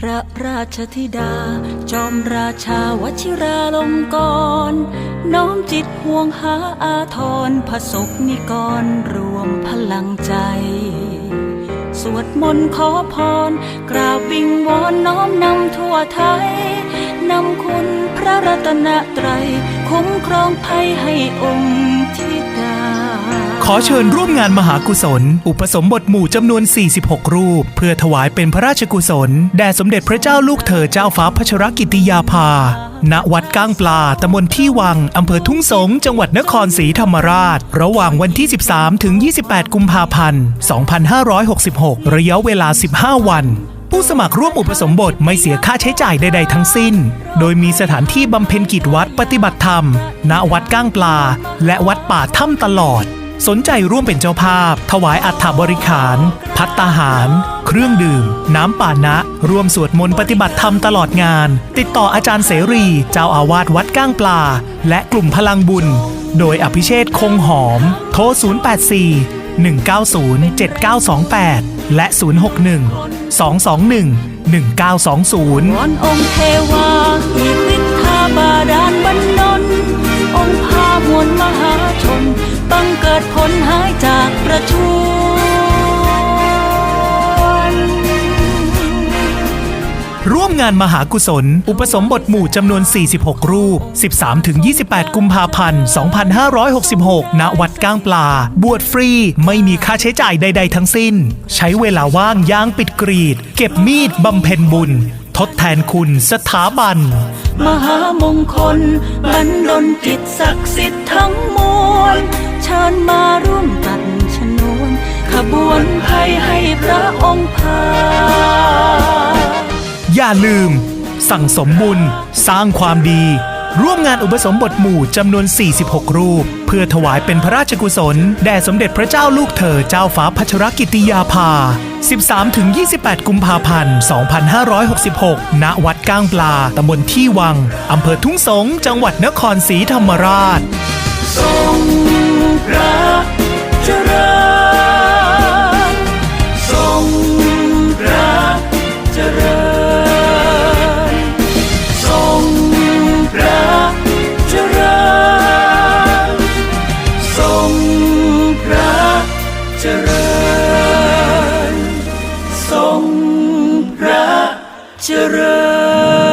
พระราชธิดา จอมราชาวชิราลงกรณน้อมจิตห่วงหาอาทรพระสกนิกรรวมพลังใจ สวดมนต์ขอพร กราบวิงวอนน้อมนำทั่วไทย นำคุณพระรัตนตรัย คุ้มครองภัยให้อ ขอเชิญร่วมงานมหากุศล อุปสมบทหมู่จำนวน 46 รูป เพื่อถวายเป็นพระราชกุศล แด่สมเด็จพระเจ้าลูกเธอเจ้าฟ้าพัชรกิติยาภา ณ วัดก้างปลา ตำบลที่วัง อำเภอทุ่งสง จังหวัดนครศรีธรรมราช ระหว่างวันที่ 13 ถึง 28 กุมภาพันธ์ 2566 ระยะเวลา 15 วันผู้สมัครร่วมอุปสมบทไม่เสียค่าใช้จ่ายใด ๆ ทั้งสิ้น โดยมีสถานที่บำเพ็ญกิจวัดปฏิบัติธรรม ณ วัดก้างปลา และวัดป่าถ้ำตลอด สนใจร่วมเป็นเจ้าภาพ ถวายอัฐบริขาร พัตตาหาร เครื่องดื่ม น้ำป่านะ ร่วมสวดมนต์ปฏิบัติธรรมตลอดงาน ติดต่ออาจารย์เสรี เจ้าอาวาสวัดก้างปลา และกลุ่มพลังบุญ โดยอภิเชษคงหอม โทร 084 190 7928 และ 061 221 1920วอนองค์เทวาอีกฤทธาบาดาลบรรนนองค์พามวลมหาชน บังเกิดผลหายจากประชวรร่วมงานมหากุศล อุปสมบทหมู่จำนวน 46 รูป 13-28 กุมภาพันธ์ 2566 ณ วัดก้างปลา บวชฟรี ไม่มีค่าใช้จ่ายใด ๆ ทั้งสิ้น ใช้เวลาว่างย่างปิดกรีด เก็บมีดบำเพ็ญบุญ ทดแทนคุณสถาบัน มหามงคลบรรดลกิจศักดิ์สิทธิ์ทั้งมวล เชิญมาร่วมกันชนวนขบวนภัยให้พระองค์พา อย่าลืม สั่งสมบุญ สร้างความดี ร่วมงานอุปสมบทหมู่จำนวน 46 รูป เพื่อถวายเป็นพระราชกุศล แด่สมเด็จพระเจ้าลูกเธอเจ้าฟ้าพัชรกิติยาภา 13-28 กุมภาพันธ์ 2566 ณ วัดก้างปลา ตำบลที่วัง อำเภอทุ่งสง จังหวัดนครศรีธรรมราช จริญทรงพระเจริญ